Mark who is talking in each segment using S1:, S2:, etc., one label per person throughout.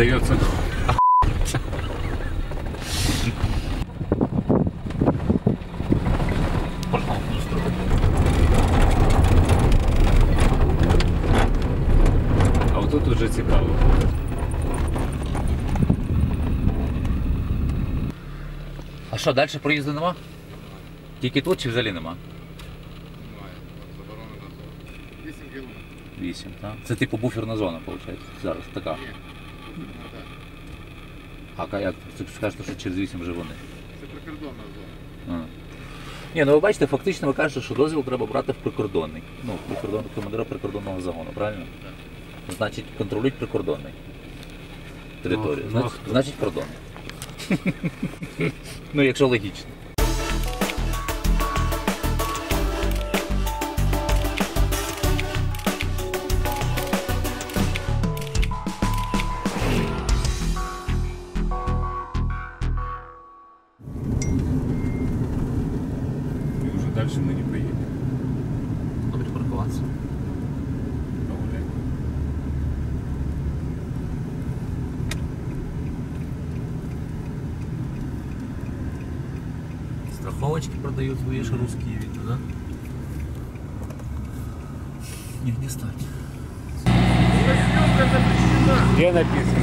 S1: продается. А от тут вже цікаво. А що, далі проїзду нема? Тільки тут чи взагалі нема?
S2: Немає. Зону. 8 кілометрів.
S1: Вісім, так? Це типу буферна зона, виходить. Зараз така.
S2: Так.
S1: А як? Скажете, що через вісім вже вони.
S2: Це прикордонна зона.
S1: А. Ні, ну ви бачите, фактично ви кажете, що дозвіл треба брати в прикордонний. Ну, в прикордон, командира прикордонного загону, правильно? Значить, контролюють прикордонний. Територію.
S3: Ну,
S1: Значить, значить кордон. ну, якщо логічно. Страховочки продают, вы же русские, видно, да? Не, не стать.
S3: Где написано?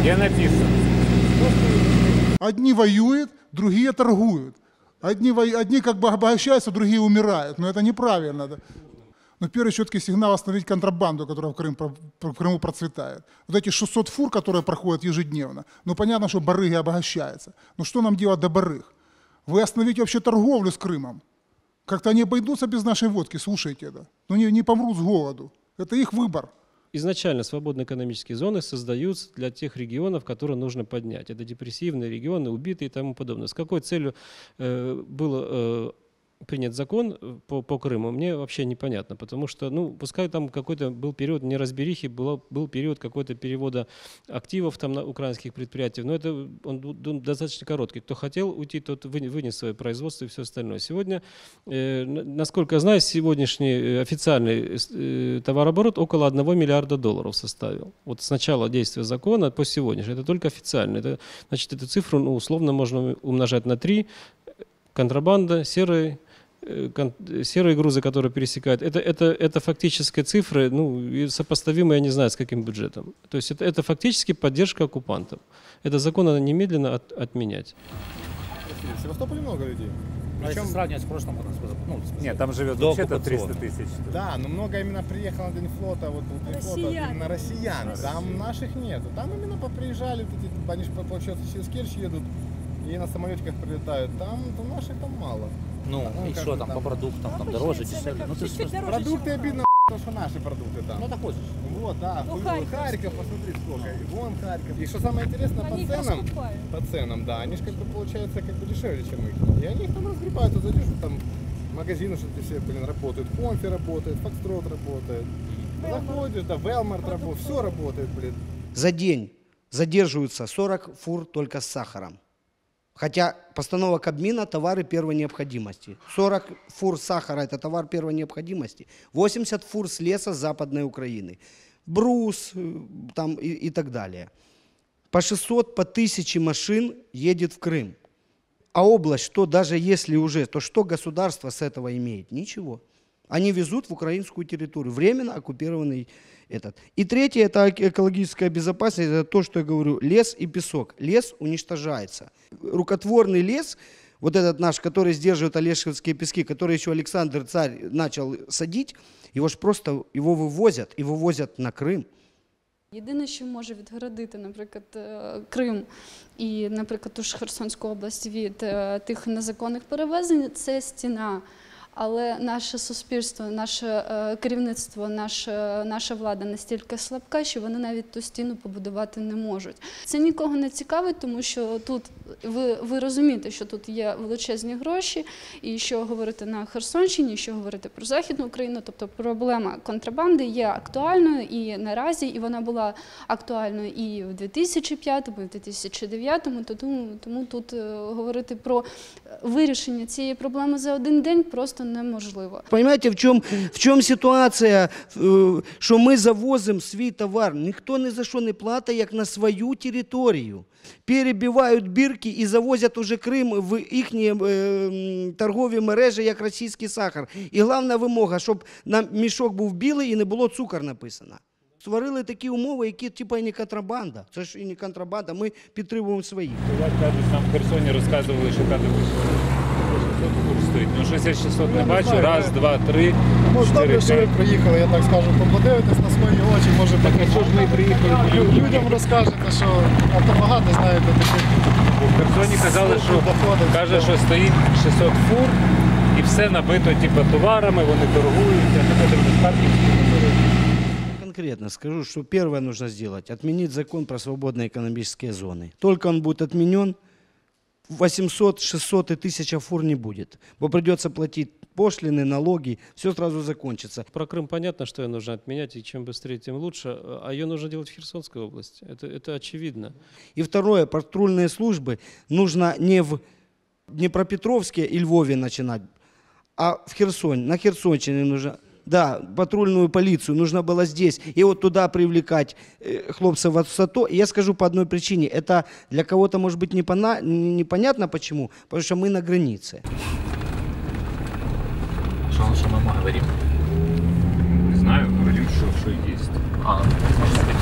S3: Где написано?
S4: Одни воюют, другие торгуют. Одни, одни как бы обогащаются, другие умирают. Но это неправильно. Но первый четкий сигнал остановить контрабанду, которая в, Крым, в Крыму процветает. Вот эти 600 фур, которые проходят ежедневно, ну понятно, что барыги обогащаются. Но что нам делать до барыг? Вы остановите вообще торговлю с Крымом. Как-то они обойдутся без нашей водки, слушайте это. Ну не, не помрут с голоду. Это их выбор.
S5: Изначально свободные экономические зоны создаются для тех регионов, которые нужно поднять. Это депрессивные регионы, убитые и тому подобное. С какой целью э, было э, принят закон э, по, по Крыму, мне вообще непонятно, потому что, ну, пускай там какой-то был период неразберихи, было, был период какой-то перевода активов там на украинских предприятиях, но это он ду- достаточно короткий. Кто хотел уйти, тот вы- вынес свое производство и все остальное. Сегодня, э, насколько я знаю, сегодняшний э, официальный э, товарооборот около 1 миллиарда долларов составил. Вот с начала действия закона по сегодняшний. Это только официально. Это, значит, эту цифру ну, условно можно умножать на 3. Контрабанда, серые э, э, серые грузы, которые пересекают, это, это, это фактические цифры, ну, сопоставимые, я не знаю, с каким бюджетом. То есть это, это фактически поддержка оккупантов. Это закон надо немедленно от- отменять.
S2: В Севастополе много людей.
S6: А если
S2: Причем,
S6: сравнивать с прошлым, ну,
S3: Нет, там живет
S6: До
S3: вообще-то
S6: оккупационного.
S3: 300 тысяч.
S2: да, но много именно приехало на День флота, вот был День флота,
S7: Россиян.
S2: именно россиян. Там наших нету. Там именно поприезжали, вот эти, они же, получается, через Керчь едут и на самолетиках прилетают. Там, там наших там мало.
S6: ну,
S2: Ну,
S6: и что там,
S2: там.
S6: по продуктам, там
S7: Обычные
S6: дороже, дешевле. Ну, ты ж-
S7: дороже,
S2: Продукты
S7: чем
S2: обидно, то, что наши продукты там.
S6: ну, так хочешь.
S2: Вот, да.
S7: Ну, Харьков.
S2: Харьков, посмотри сколько. И вон Харьков. И что самое интересное, по
S7: Они их
S2: ценам,
S7: раскупают.
S2: по ценам, да, они же как бы получается как бы дешевле, чем их. И они их там разгребают, вот зайдешь, там магазины, что все, блин, работают. Конфи работает, Фокстрот работает. Заходишь, да, Велмарт работает, все работает, блин.
S8: За день задерживаются 40 фур только с сахаром. Хотя постанова Кабмина – товары первой необходимости. 40 фур сахара – это товар первой необходимости. 80 фур с леса Западной Украины. Брус э, там и, и так далее. По 600, по 1000 машин едет в Крым. А область, что даже если уже, то что государство с этого имеет? Ничего. Они везут в украинскую территорию, временно оккупированный этот. И третье, это эк- экологическая безопасность, это то, что я говорю, лес и песок. Лес уничтожается. Рукотворный лес, вот этот наш, который сдерживает Олешевские пески, который еще Александр Царь начал садить, его ж просто, его вывозят, и вывозят на Крым.
S7: Єдине, що може відгородити, наприклад, е, Крим і, наприклад, ту ж Херсонську область від е, тих незаконних перевезень, це стіна. Але наше суспільство, наше е, керівництво, наша, наша влада настільки слабка, що вони навіть ту стіну побудувати не можуть. Це нікого не цікавить, тому що тут ви, ви розумієте, що тут є величезні гроші, і що говорити на Херсонщині, що говорити про Західну Україну. Тобто проблема контрабанди є актуальною і наразі, і вона була актуальною і в 2005, і в 2009, тому, тому тут е, говорити про вирішення цієї проблеми за один день просто неможливо.
S8: Понимаете, в чем, в чем ситуація, що ми завозимо свій товар? Ніхто ні за що не платить, як на свою територію. Перебивають бірки і завозять уже Крим в їхні е, торгові мережі, як російський сахар. І головна вимога, щоб на мішок був білий і не було цукор написано. Створили такі умови, які типа і не контрабанда. Це ж і не контрабанда, ми підтримуємо своїх.
S3: Я там в Херсоні розказували, що 600 фур стоїть. Ну щось я 600 не бачу. Раз, два, три,
S2: Ну,
S3: чотири,
S2: добре, що ви приїхали, я так скажу, подивитесь на свої очі, може
S3: Так а чого ж ми приїхали?
S2: Лю- людям розкажете, що автобагато, знаєте, таких
S3: Бо в Херсоні казали, що
S2: доходить.
S3: каже, що стоїть 600 фур і все набито типу, товарами, вони торгують, а тепер дивлюсь, паркінг
S8: Конкретно скажу, что первое нужно сделать, отменить закон про свободные экономические зоны. Только он будет отменен, 800, 600 и 1000 фур не будет. Бо придется платить пошлины, налоги, все сразу закончится.
S5: Про Крым понятно, что ее нужно отменять, и чем быстрее, тем лучше. А ее нужно делать в Херсонской области. Это, это очевидно.
S8: И второе, патрульные службы нужно не в Днепропетровске и Львове начинать, а в Херсоне, на Херсонщине нужно. Да, патрульную полицию нужно было здесь. И вот туда привлекать э, хлопцев от САТО. И я скажу по одной причине. Это для кого-то может быть непона- непонятно почему. Потому что мы на границе.
S1: Що, що ми говоримо?
S3: Не знаю, говорим, що, що є.
S1: А, може бути.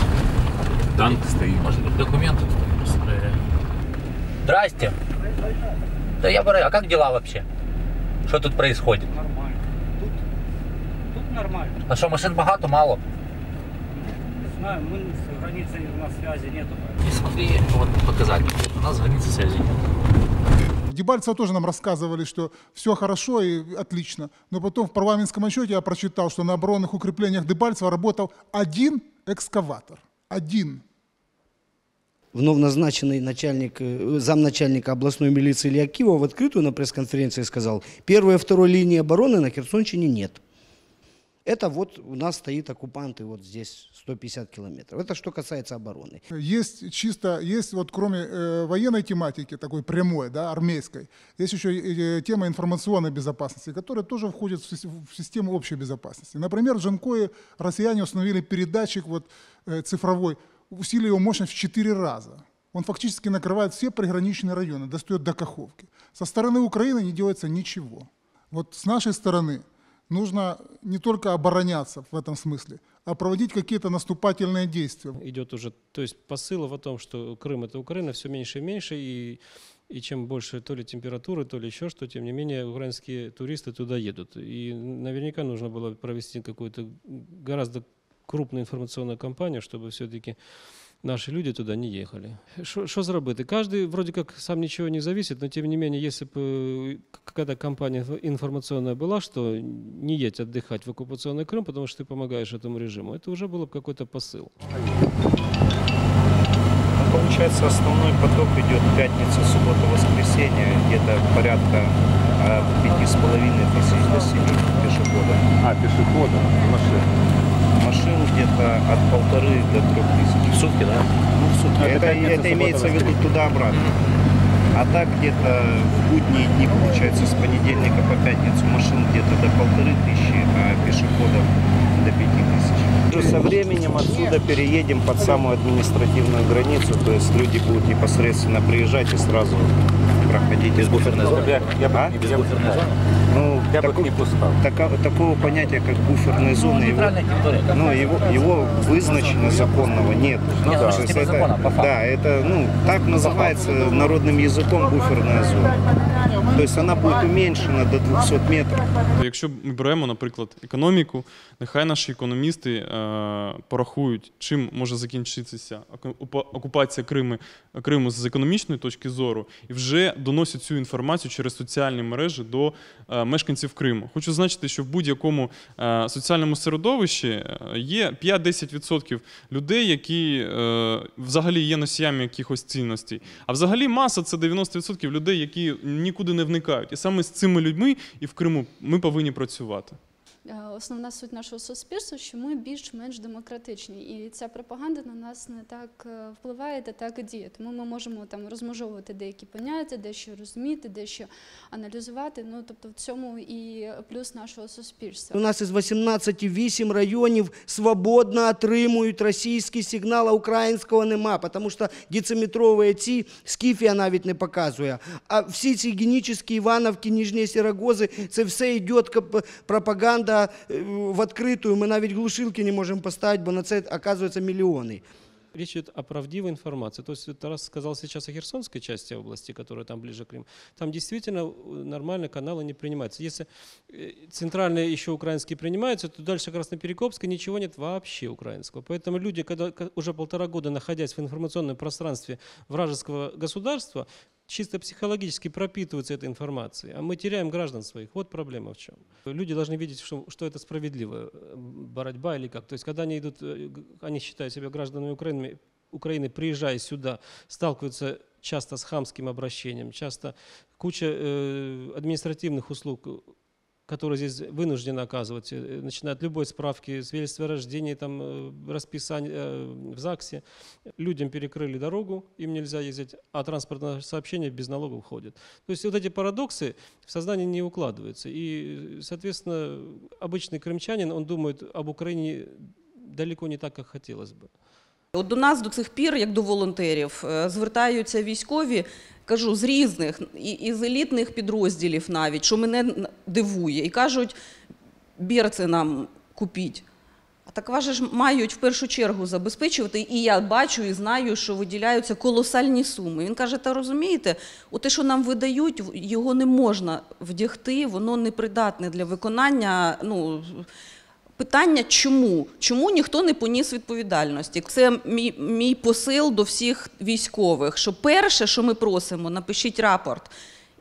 S3: Танк стоїть.
S1: Може бути документы. Здрасте. Да я говорю, а как дела вообще? Что тут происходит?
S6: Нормально. Нормально.
S1: А що, машин багато, мало?
S6: Не знаю, мы с границей у нас связи нету.
S1: Не смотри, вот показатель. У нас границы связи нет.
S4: Дебальцево тоже нам рассказывали, что все хорошо и отлично. Но потом в парламентском отчете я прочитал, что на оборонных укреплениях Дебальцева работал один экскаватор. Один.
S8: Вновь назначенный начальник, э, замначальника областной милиции Илья Кива в открытую на пресс-конференции сказал, первой и второй линии обороны на Херсонщине нет. Это вот у нас стоит оккупанты вот здесь 150 километров. Это что касается обороны.
S4: Есть чисто, есть вот кроме э, военной тематики, такой прямой, да, армейской, есть еще э, тема информационной безопасности, которая тоже входит в, в систему общей безопасности. Например, в Джанкое россияне установили передатчик вот, э, цифровой, усилили его мощность в 4 раза. Он фактически накрывает все приграничные районы, достает до Каховки. Со стороны Украины не делается ничего. Вот с нашей стороны нужно не только обороняться в этом смысле, а проводить какие-то наступательные действия.
S5: идет уже, то есть посылов о том, что Крым это Украина, все меньше и меньше, и, и чем больше то ли температуры, то ли еще что, тем не менее украинские туристы туда едут. И наверняка нужно было провести какую-то гораздо крупную информационную кампанию, чтобы все-таки наши люди туда не ехали. Що зробити? Каждый вроде как сам ничего не зависит, но тем не менее, если бы какая-то кампания информационная была, что не едь отдыхать в оккупационный Крым, потому что ты помогаешь этому режиму, это уже было бы какой-то посыл.
S9: Ну, Получается, основной поток идет пятница, суббота, воскресенье, где-то порядка от пяти с половиной тысяч до семи пешеходов.
S3: А, пішоходи, машини.
S9: Машин где-то от полторы до трех тысяч.
S1: Сутки, да?
S9: Ну, в сутки.
S3: Это
S9: Это, это имеется в виду туда-обратно. А так где-то в будние дни, получается, с понедельника по пятницу машин где-то до полторы тысячи, а пешеходов до пяти тысяч. Со временем отсюда переедем под самую административную границу, то есть люди будут непосредственно приезжать и сразу проходить.
S1: Без буферной зоны.
S3: Я, я, б-
S9: А?
S1: Без
S3: я, б-
S1: буферной зоны.
S9: Ну,
S3: я бы их
S9: тако-
S3: не пускал.
S9: така- такого понятия, как буферные зоны, его,
S1: Нейтральная территория. как
S9: ну,
S1: бы.
S9: его, его вызначено законного нет.
S1: Ну да.
S9: То есть
S1: Типа
S9: это-
S1: закона, по факту.
S9: Да, это ну, так называется народным языком буферная зона. То есть она будет уменьшена до 200 метров.
S10: Якщо ми беремо, наприклад, економіку, нехай наші економісти е, порахують, чим може закінчитися оку- опа- окупація Криму, Криму з економічної точки зору, і вже доносять цю інформацію через соціальні мережі до е, мешканців Криму. Хочу зазначити, що в будь-якому е, соціальному середовищі е, є 5-10% людей, які взагалі є носіями якихось цінностей. А взагалі маса це 90% людей, які нікуди не вникають. І саме з цими людьми і в Криму ми повинні працювати.
S7: Е, основна суть нашого суспільства, що ми більш-менш демократичні, і ця пропаганда на нас не так е, впливає та так і діє. Тому ми можемо там розмежовувати деякі поняття, дещо розуміти, дещо аналізувати. Ну тобто в цьому і плюс нашого суспільства.
S8: У нас із 18 8 районів свободно отримують російський сигнал, а українського нема, тому що дециметрові ці скіфія навіть не показує. А всі ці генічні Івановки, Ніжні Сірогози, це все йде пропаганда е, в відкриту. Ми навіть глушилки не можемо поставити, бо на це, оказується, мільйони.
S5: Речь идет о правдивой информации. То есть вот Тарас сказал сейчас о Херсонской части области, которая там ближе к Крыму. Там действительно э, нормально каналы не принимаются. Если э, центральные еще украинские принимаются, то дальше Красноперекопска ничего нет вообще украинского. Поэтому люди, когда ка- уже полтора года находясь в информационном пространстве вражеского государства, чисто психологически пропитываются этой информацией, а мы теряем граждан своих. Вот проблема в чем. Люди должны видеть, что, что это справедливая э, борьба или как. То есть, когда они идут, э, они считают себя гражданами Украины, Украины, приезжая сюда, сталкиваются часто с хамским обращением, часто куча э, административных услуг, которые здесь вынуждены оказывать, э, начиная от любой справки, свидетельства о рождении, там, э, расписания э, в ЗАГСе. Людям перекрыли дорогу, им нельзя ездить, а транспортное сообщение без налогов ходит. То есть вот эти парадоксы в сознании не укладываются. И, соответственно, обычный крымчанин, он думает об Украине далеко не так, как хотелось бы.
S11: От до нас до цих пір, як до волонтерів, е, звертаються військові, кажу, з різних і, і з елітних підрозділів навіть, що мене дивує, і кажуть, бірце нам купіть. А так вас же ж мають в першу чергу забезпечувати, і я бачу і знаю, що виділяються колосальні суми. Він каже: та розумієте, у те, що нам видають, його не можна вдягти, воно непридатне для виконання. Ну, Питання чому? Чому ніхто не поніс відповідальності? Це мій, мій посил до всіх військових. Що перше, що ми просимо, напишіть рапорт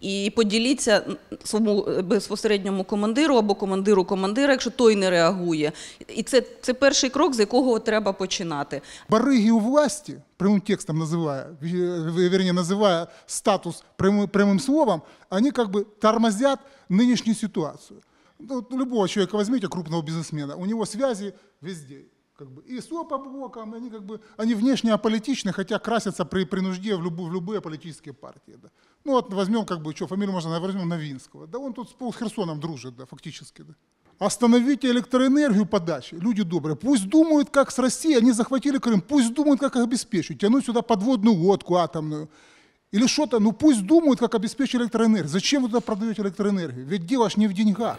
S11: і поділіться своєму е, безпосередньому командиру або командиру командира, якщо той не реагує. І це, це перший крок, з якого треба починати.
S4: Барыги у власти, прямым текстом называя, ве- вернее, называя статус прямым, прямым словом, они как бы тормозят нынешнюю ситуацию. Ну, Вот любого человека возьмите, крупного бизнесмена, у него связи везде. Как бы, и СО по блокам, они, как бы, они внешне аполитичны, хотя красятся при, при нужде в, любу- в любые политические партии. Да. Ну вот возьмем, как бы, что, фамилию можно, возьмем Новинского. Да он тут с с Херсоном дружит, да, фактически. Да. Остановите электроэнергию подачи, люди добрые. Пусть думают, как с Россией, они захватили Крым, пусть думают, как их обеспечить, тянуть сюда подводную лодку атомную. Или что-то, ну пусть думают, как обеспечить электроэнергию. Зачем вы туда продаете электроэнергию? Ведь дело ж не в деньгах.